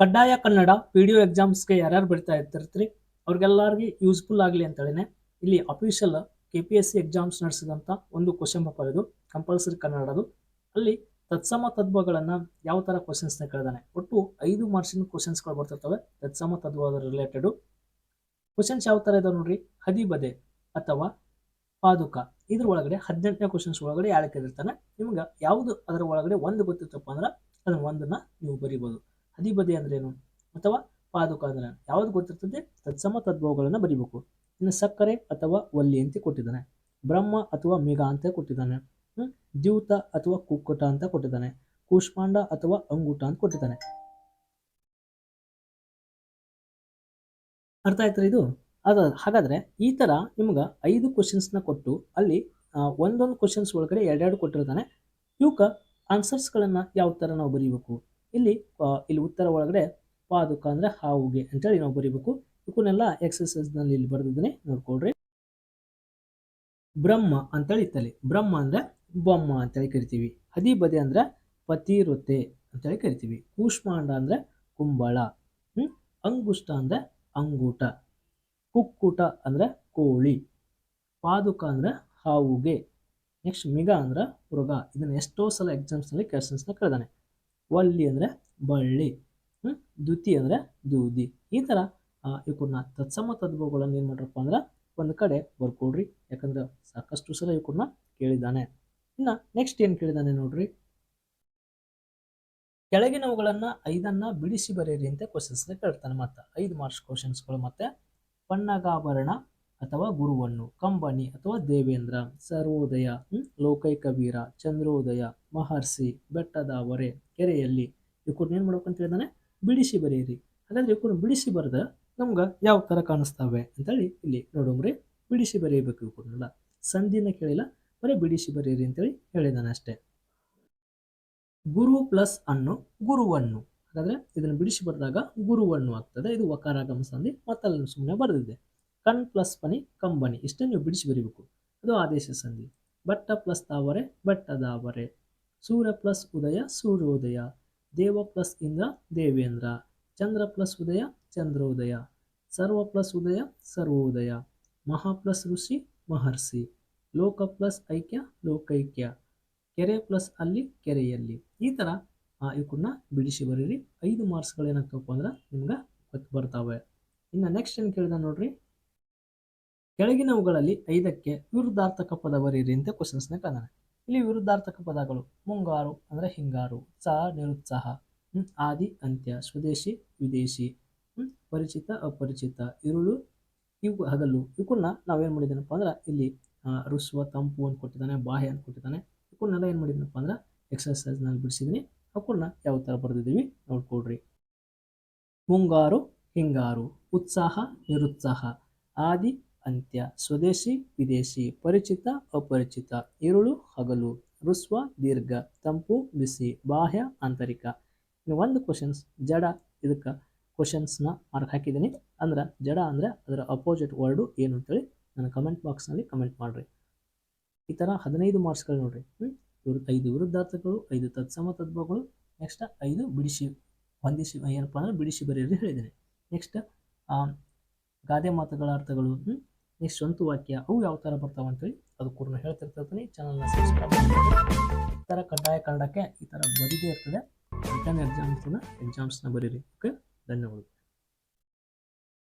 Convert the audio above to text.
ಕಡ್ಡಾಯ Kannada P D ಎಕ್ಸಾಮ್ಸ್ಗೆ ಯಾರ್ಯಾರು ಬರಿತಾ ಇರ್ತಿರ್ತೀರಿ ಅವ್ರಿಗೆಲ್ಲರಿಗೆ ಯೂಸ್ಫುಲ್ ಆಗಲಿ ಅಂತೇಳಿನೇ ಇಲ್ಲಿ official K P S C exams ನಡೆಸಿದಂಥ ಒಂದು ಕ್ವಶನ್ ಪೇಪರ್ ಇದು ಕಂಪಲ್ಸರಿ ಕನ್ನಡದು ಅಲ್ಲಿ ತತ್ಸಮ ತದ್ವಗಳನ್ನು ಯಾವ ಥರ ಕ್ವಶನ್ಸ್ನ ಕೇಳಿದಾನೆ? ಒಟ್ಟು ಐದು ಮಾರ್ಕ್ಸಿನ ಕ್ವಶನ್ಸ್ಗಳು ಬರ್ತಿರ್ತವೆ, ತತ್ಸಮ ತದ್ವದ ರಿಲೇಟೆಡು ಕ್ವಶನ್ಸ್ ಯಾವ ಥರ ಇದಾವೆ ನೋಡ್ರಿ? ಹದಿಬದೆ ಅಥವಾ ಪಾದುಕ. ಇದ್ರ ಒಳಗಡೆ ಹದಿನೆಂಟನೇ ಕ್ವಶನ್ಸ್ ಒಳಗಡೆ ಯಾರು ಇರ್ತಾನೆ ನಿಮ್ಗೆ ಯಾವುದು ಅದರ ಒಳಗಡೆ ಒಂದು ಗೊತ್ತಿತ್ತಪ್ಪ ಅಂದ್ರೆ ಅದನ್ನ ಒಂದನ್ನ ನೀವು ಬರಿಬೋದು. ಹದಿಬದೆ ಅಂದ್ರೇನು? ಅಥವಾ ಪಾದುಕ ಅಂದ್ರೆ ಯಾವ್ದು ಗೊತ್ತಿರ್ತದೆ? ತತ್ಸಮ ತದ್ಭವಗಳನ್ನು ಬರಿಬೇಕು. ಇನ್ನು ಸಕ್ಕರೆ ಅಥವಾ ಒಲ್ಲಿ ಅಂತ ಕೊಟ್ಟಿದ್ದಾನೆ. ಬ್ರಹ್ಮ ಅಥವಾ ಮೇಘ ಅಂತ ಕೊಟ್ಟಿದ್ದಾನೆ. ಹ್ಮ್? ದ್ಯೂತ ಅಥವಾ ಕುಕ್ಕುಟ ಅಂತ ಕೊಟ್ಟಿದ್ದಾನೆ. ಕೂಷ್ಮಾಂಡ ಅಥವಾ ಅಂಗುಟ ಅಂತ ಕೊಟ್ಟಿದ್ದಾನೆ. ಅರ್ಥ ಆಯ್ತಾ ಇದು? ಅದ, ಹಾಗಾದ್ರೆ ಈ ತರ ನಿಮ್ಗೆ ಐದು ಕ್ವಶನ್ಸ್ನ ಕೊಟ್ಟು ಅಲ್ಲಿ ಒಂದೊಂದು ಕ್ವಶನ್ಸ್ ಒಳಗಡೆ ಎರಡೆರಡು ಕೊಟ್ಟಿರ್ತಾನೆ. ಇವಕ್ಕೆ ಆನ್ಸರ್ಸ್ಗಳನ್ನು ಯಾವ ಥರ ನಾವು ಬರೀಬೇಕು? ಇಲ್ಲಿ ಇಲ್ಲಿ ಉತ್ತರ ಒಳಗಡೆ ಪಾದುಕ ಅಂದರೆ ಹಾವುಗೆ ಅಂತೇಳಿ ನಾವು ಬರೀಬೇಕು. ಇವಕ್ಕನ್ನೆಲ್ಲ ಎಕ್ಸಸೈಸ್ನಲ್ಲಿ ಇಲ್ಲಿ ಬರೆದಿದ್ದೀನಿ, ನೋಡ್ಕೊಳ್ರಿ. ಬ್ರಹ್ಮ ಅಂತೇಳಿ ತಲೆ ಬ್ರಹ್ಮ ಅಂದರೆ ಬೊಮ್ಮ ಅಂತೇಳಿ ಕರಿತೀವಿ. ಹದಿಬದೆ ಅಂದರೆ ಅಂತ ಅಂತೇಳಿ ಕರಿತೀವಿ. ಕೂಷ್ಮಾಂಡ ಅಂದರೆ ಕುಂಬಳ, ಹ್ಮ್? ಅಂಗುಷ್ಟ ಅಂದರೆ ಅಂಗೂಟ, ಕುಕ್ಕುಟ ಅಂದರೆ ಕೋಳಿ, ಪಾದುಕ ಅಂದರೆ ಹಾವುಗೆ, ನೆಕ್ಸ್ಟ್ ಮಿಗ ಅಂದ್ರೆ ಮೃಗ. ಇದನ್ನ ಎಷ್ಟೋ ಸಲ ಎಕ್ಸಾಮ್ಸ್ನಲ್ಲಿ ಕ್ವೆಶನ್ಸ್ನ ಕೇಳಿದಾನೆ ವಲ್ಲಿ ಅಂದರೆ ಬಳ್ಳಿ ದ್ಯುತಿ ಅಂದರೆ ದೂದಿ. ಈ ಥರ ಇವಕ್ಕನ್ನ ತತ್ಸಮ ತದ್ಭವಗಳನ್ನು ಏನು ಮಾಡ್ರಪ್ಪ ಅಂದ್ರೆ ಒಂದು ಕಡೆ ಬರ್ಕೊಡ್ರಿ. ಯಾಕಂದ್ರೆ ಸಾಕಷ್ಟು ಸಲ ಇವಕ್ಕನ್ನ ಕೇಳಿದ್ದಾನೆ ಇನ್ನು ನೆಕ್ಸ್ಟ್ ಏನು ಕೇಳಿದಾನೆ ನೋಡ್ರಿ? ಕೆಳಗಿನವುಗಳನ್ನು ಐದನ್ನ ಬಿಡಿಸಿ ಬರೆಯಿರಿ ಅಂತ ಕ್ವಶನ್ಸ್ನ ಕೇಳ್ತಾನೆ ಮತ್ತೆ. ಐದು ಮಾರ್ಕ್ಸ್ ಕ್ವಶನ್ಸ್ಗಳು ಮತ್ತೆ. ಪನ್ನಗಾಭರಣ ಅಥವಾ ಗುರುವನ್ನು ಕಂಬನಿ ಅಥವಾ ದೇವೇಂದ್ರ ಸರ್ವೋದಯ ಹ್ಮ್, ಲೋಕೈಕ ವೀರ ಚಂದ್ರೋದಯ ಮಹರ್ಷಿ ಬೆಟ್ಟದ ಹೊರೆ ಕೆರೆಯಲ್ಲಿ ಇವ್ರನ್ನ ಏನು ಮಾಡ್ಬೇಕು ಅಂತ ಹೇಳಿದಾನೆ? ಬಿಡಿಸಿ ಬರೆಯಿರಿ. ಹಾಗಾದ್ರೆ ಇವ್ರನ್ನ ಬಿಡಿಸಿ ಬರೆದ ನಮ್ಗೆ ಯಾವ ಥರ ಕಾಣಿಸ್ತಾವೆ ಅಂತೇಳಿ ಇಲ್ಲಿ ನೋಡೋಮ್ರಿ ಬಿಡಿಸಿ ಬರೆಯಬೇಕು ಇವ್ರನ್ನೆಲ್ಲ ಸಂಧಿನ ಕೇಳಿಲ್ಲ ಬರೀ ಬಿಡಿಸಿ ಬರೆಯಿರಿ ಅಂತೇಳಿ ಹೇಳಿದಾನೆ ಅಷ್ಟೇ. ಗುರು ಪ್ಲಸ್ ಅನ್ನು ಗುರುವನ್ನು. ಹಾಗಾದ್ರೆ ಇದನ್ನು ಬಿಡಿಸಿ ಬರೆದಾಗ ಗುರುವನ್ನು ಆಗ್ತದೆ. ಇದು ವಕಾರಾಗಮ ಸಂಧಿ ಮತ್ತಲ್ಲಿ ಸುಮ್ಮನೆ ಬರೆದಿದೆ. ಕಣ್ ಪ್ಲಸ್ ಪನಿ ಕಂಬನಿ ಇಷ್ಟೇ ನೀವು ಬಿಡಿಸಿ ಬರೀಬೇಕು. ಅದು ಆದೇಶ ಸಂಧಿ. ಬಟ್ಟ ಪ್ಲಸ್ ತಾವರೆ ಬಟ್ಟದಾವರೆ ಸೂರ್ಯ ಪ್ಲಸ್ ಉದಯ ಸೂರ್ಯೋದಯ ದೇವ ಪ್ಲಸ್ ಇಂದ್ರ, ದೇವೇಂದ್ರ. ಚಂದ್ರ ಪ್ಲಸ್ ಉದಯ ಚಂದ್ರೋದಯ ಸರ್ವ ಪ್ಲಸ್ ಉದಯ ಸರ್ವೋದಯ ಮಹಾ ಪ್ಲಸ್ ಋಷಿ, ಮಹರ್ಷಿ. ಲೋಕ ಪ್ಲಸ್ ಐಕ್ಯ ಲೋಕೈಕ್ಯ ಕೆರೆ ಪ್ಲಸ್ ಅಲ್ಲಿ, ಕೆರೆಯಲ್ಲಿ. ಈ ಥರ ಇವಕ್ಕನ್ನ ಬಿಡಿಸಿ ಬರೀರಿ. ಐದು ಮಾರ್ಕ್ಸ್ಗಳು ಏನಾಗ್ತವಪ್ಪ ಅಂದ್ರೆ ನಿಮ್ಗೆ ಗೊತ್ತು ಬರ್ತಾವೆ. ಇನ್ನು ನೆಕ್ಸ್ಟ್ ಏನು ಕೇಳಿದೆ ನೋಡ್ರಿ? ಕೆಳಗಿನವುಗಳಲ್ಲಿ ಐದಕ್ಕೆ ವಿರುದ್ಧಾರ್ಥಕ ಪದ ಬರೀರಿ ಅಂತ ಕ್ವಶನ್ಸ್ನ ಕೇಳಿದಾನೆ ಇಲ್ಲಿ ವಿರುದ್ಧಾರ್ಥಕ ಪದಗಳು ಮುಂಗಾರು ಅಂದರೆ ಹಿಂಗಾರು ಉತ್ಸಾಹ ನಿರುತ್ಸಾಹ ಆದಿ, ಅಂತ್ಯ, ಸ್ವದೇಶಿ, ವಿದೇಶಿ ಪರಿಚಿತ, ಅಪರಿಚಿತ, ಇರುಳು, ಇವು ಹಗಲು ಇವುಗಳನ್ನ ನಾವೇನು ಮಾಡಿದ್ದೀನಪ್ಪ ಅಂದ್ರೆ ಇಲ್ಲಿ ರುಸುವ, ತಂಪು ಅಂತ ಕೊಟ್ಟಿದ್ದಾನೆ, ಬಾಹ್ಯ ಅಂತ ಕೊಟ್ಟಿದ್ದಾನೆ. ಇವುಗಳನ್ನೆಲ್ಲ ಏನು ಮಾಡಿದ್ದೀನಪ್ಪ ಅಂದ್ರೆ ಎಕ್ಸಸೈಸ್ನಲ್ಲಿ ಬಿಡಿಸಿದ್ದೀನಿ ಅವುಗಳನ್ನ ಯಾವ ಥರ ಬರೆದಿದ್ದೀವಿ ನೋಡ್ಕೊಡ್ರಿ ಮುಂಗಾರು, ಹಿಂಗಾರು, ಉತ್ಸಾಹ, ನಿರುತ್ಸಾಹ, ಆದಿ ಅಂತ್ಯ. ಸ್ವದೇಶಿ, ವಿದೇಶಿ, ಪರಿಚಿತ, ಅಪರಿಚಿತ, ಇರುಳು, ಹಗಲು ಋಸ್ವ ದೀರ್ಘ, ತಂಪು, ಬಿಸಿ, ಬಾಹ್ಯ, ಆಂತರಿಕ. ಇನ್ನು ಒಂದು ಕ್ವಶನ್ಸ್ ಜಡ, ಇದಕ್ಕೆ ಕ್ವಶನ್ಸ್ನ ಮಾರ್ಕ್ ಹಾಕಿದ್ದೀನಿ. ಅಂದ್ರೆ ಜಡ ಅಂದರೆ ಅದರ ಅಪೋಸಿಟ್ ವರ್ಡು ಏನು ಅಂತೇಳಿ ನನ್ನ ಕಮೆಂಟ್ ಬಾಕ್ಸ್ನಲ್ಲಿ ಕಮೆಂಟ್ ಮಾಡಿರಿ. ಈ ಥರ ಹದಿನೈದು ಮಾರ್ಕ್ಸ್ಗಳು ನೋಡ್ರಿ. ಇವರು ಐದು ವಿರುದ್ಧಾರ್ಥಗಳು, ಐದು ತತ್ಸಮ ತತ್ವಗಳು ನೆಕ್ಸ್ಟ್ ಐದು ಬಿಡಿಸಿ, ಹೊಂದಿಸಿ, ಏನಪ್ಪ ಅಂದ್ರೆ ಬಿಡಿಸಿ ಬರೆಯಿರಿ ಹೇಳಿದ್ದೀನಿ. ನೆಕ್ಸ್ಟ್ ಗಾದೆ ಮಾತುಗಳ ಅರ್ಥಗಳು ನೆಕ್ಸ್ಟ್ ಸ್ವಂತ ವಾಕ್ಯ ಅವು ಯಾವ ಥರ ಬರ್ತಾವೆ ಅಂತೇಳಿ ಅದು ಕೂಡ ಹೇಳ್ತಿರ್ತೀನಿ. ಚಾನಲ್ನ ಸಬ್ಸ್ಕ್ರೈಬ್ ಈ ಥರ ಕಡ್ಡಾಯ ಕನ್ನಡಕ್ಕೆ ಈ ಥರ ಬರೀದೇ ಇರ್ತದೆ. ರಿಟರ್ನ್ ಎಕ್ಸಾಮ್ಸ್ನ ಎಕ್ಸಾಮ್ಸ್ನ ಬರೀರಿ. ಓಕೆ ಧನ್ಯವಾದಗಳು.